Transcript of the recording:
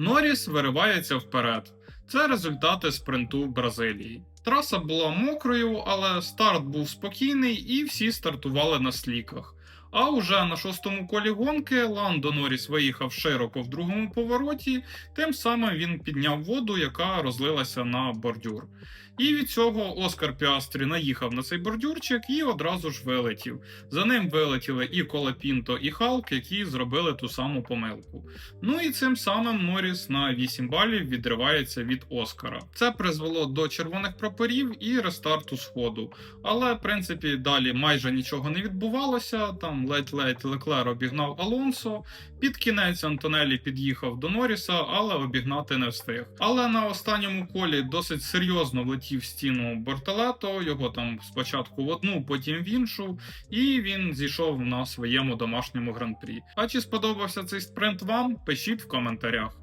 Норріс виривається вперед. Це результати спринту в Бразилії. Траса була мокрою, але старт був спокійний і всі стартували на сліках. А уже на шостому колі гонки Ландо Норріс виїхав широко в другому повороті, тим самим він підняв воду, яка розлилася на бордюр. І від цього Оскар Піастрі наїхав на цей бордюрчик і одразу ж вилетів. За ним вилетіли і Колапінто, і Халк, які зробили ту саму помилку. Ну і цим самим Норріс на 8 балів відривається від Оскара. Це призвело до червоних прапорів і рестарту сходу. Але, в принципі, далі майже нічого не відбувалося. Там ледь-ледь Леклер обігнав Алонсо. Під кінець Антонелі під'їхав до Норріса, але обігнати не встиг. Але на останньому колі досить серйозно влетів в стіну Бортолето. Його там спочатку в одну, потім в іншу, і він зійшов на своєму домашньому гран-прі. А чи сподобався цей спринт вам? Пишіть в коментарях.